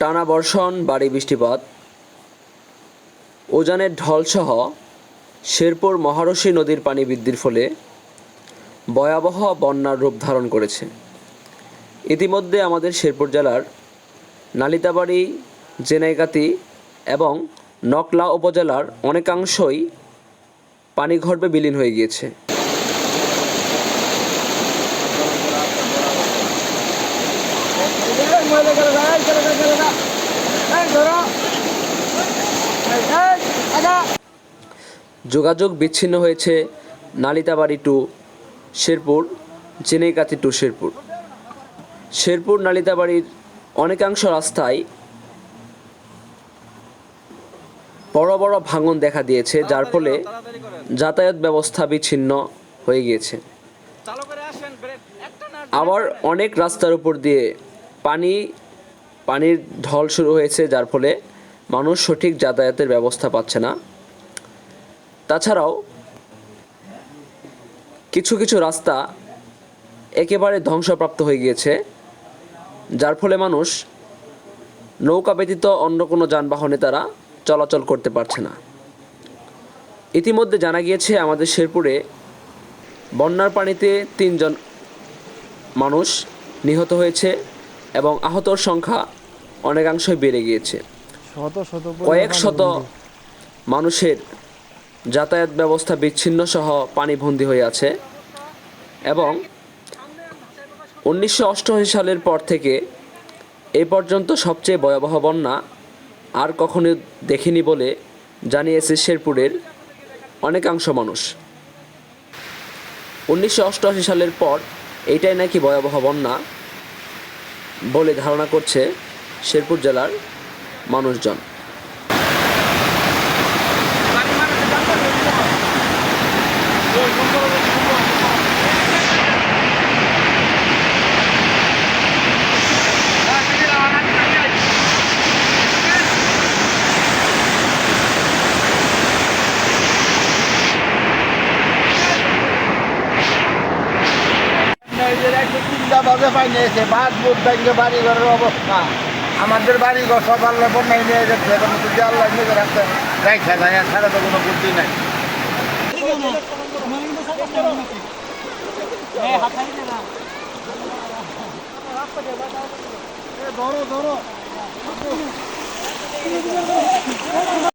টানা বর্ষণ, বাড়ি বৃষ্টিপাত। উজানের ঢলসহ শেরপুর মহারশী নদীর পানি বৃদ্ধির ফলে ভয়াবহ বন্যার রূপ ধারণ করেছে। ইতিমধ্যে আমাদের শেরপুর জেলার নালিতাবাড়ি, জেনাইগাতি এবং নকলা উপজেলার অনেকাংশই পানিগর্ভে বিলীন হয়ে গিয়েছে। যোগাযোগ বিচ্ছিন্ন হয়েছে নালিতাবাড়ি টু শেরপুর জেনেকাতি টু শেরপুর। শেরপুর নালিতাবাড়ির অনেকাংশ রাস্তায় বড় বড় ভাঙন দেখা দিয়েছে যার ফলে যাতায়াত ব্যবস্থা বিচ্ছিন্ন হয়ে গিয়েছে। আবার অনেক রাস্তার উপর দিয়ে পানি, পানির ঢল শুরু হয়েছে, যার ফলে মানুষ সঠিক যাতায়াতের ব্যবস্থা পাচ্ছে না। তাছাড়াও কিছু কিছু রাস্তা একেবারে ধ্বংসপ্রাপ্ত হয়ে গিয়েছে, যার ফলে মানুষ নৌকা ব্যতীত অন্য কোনো যানবাহনে তারা চলাচল করতে পারছে না। ইতিমধ্যে জানা গিয়েছে, আমাদের শেরপুরে বন্যার পানিতে তিনজন মানুষ নিহত হয়েছে। এবং আহতর সংখ্যা অনেকাংশই বেড়ে গিয়েছে। শত শত কয়েক শত মানুষের যাতায়াত ব্যবস্থা বিচ্ছিন্ন সহ পানিবন্দী হয়ে আছে এবং উনিশশো অষ্টআশি সালের পর থেকে এই পর্যন্ত সবচেয়ে ভয়াবহ বন্যা আর কখনো দেখিনি বলে জানিয়েছে শেরপুরের অনেকাংশ মানুষ। উনিশশো অষ্টআশি সালের পর এইটাই নাকি ভয়াবহ বন্যা। বলে ধারণা করছে শেরপুর জেলার মানুষজন। তিনটা বাজে পাই নিয়েছে বাদ বুধ ব্যাংকে বাড়ি ঘরের অবস্থা। আমাদের বাড়ি ঘর সব আল্লাহ বন্যায় নিয়ে যাচ্ছে এখন যদি আল্লাহ নিজে রাখতে রাখা যায় ছাড়া তো কোনো বুদ্ধি নাই। ধরো ধরো।